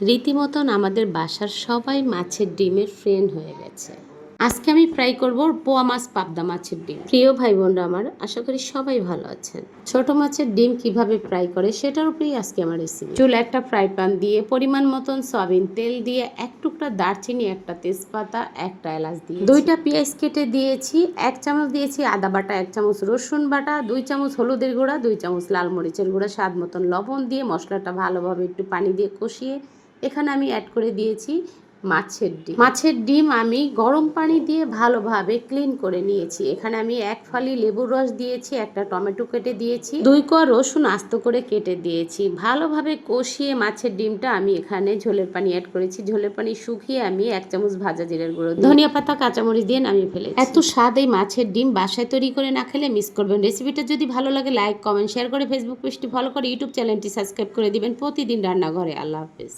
রীতিমতন আমাদের বাসার সবাই মাছের ডিমের ফ্রেন্ড হয়ে গেছে। আজকে আমি ফ্রাই করব পোয়া মাছ, পাবদা মাছের ডিম। প্রিয় ভাই বোনরা আমার, আশা করি সবাই ভালো আছেন। ছোট মাছের ডিম কীভাবে ফ্রাই করে সেটার উপরেই আজকে আমার রেসিপি চুল একটা ফ্রাই প্যান দিয়ে পরিমাণ মতন সয়াবিন তেল দিয়ে এক টুকরা দারচিনি, একটা তেজপাতা, একটা এলাচ দিয়ে দুইটা পেঁয়াজ কেটে দিয়েছি, এক চামচ দিয়েছি আদা বাটা, এক চামচ রসুন বাটা, দুই চামচ হলুদের গুঁড়া, দুই চামচ লাল মরিচের গুঁড়া, স্বাদ মতন লবণ দিয়ে মশলাটা ভালোভাবে একটু পানি দিয়ে কষিয়ে এখানে আমি অ্যাড করে দিয়েছি মাছের ডিম। মাছের ডিম আমি গরম পানি দিয়ে ভালোভাবে ক্লিন করে নিয়েছি। এখানে আমি এক ফালি লেবুর রস দিয়েছি, একটা টমেটো কেটে দিয়েছি, দুই কোয়া রসুন আস্ত করে কেটে দিয়েছি। ভালোভাবে কষিয়ে মাছের ডিমটা আমি এখানে ঝোলের পানি অ্যাড করেছি। ঝোলের পানি শুকিয়ে আমি এক চামচ ভাজা জিরের গুঁড়ো ধনিয়া পাতা, কাঁচামরিচ দিয়ে নামিয়ে ফেলে এত স্বাদ এই মাছের ডিম বাসায় তৈরি করে না খেলে মিস করবেন। রেসিপিটা যদি ভালো লাগে লাইক কমেন্ট শেয়ার করে ফেসবুক পেজটি ফলো করে ইউটিউব চ্যানেলটি সাবস্ক্রাইব করে দিবেন। প্রতিদিন রান্নাঘরে আল্লাহ হাফেজ।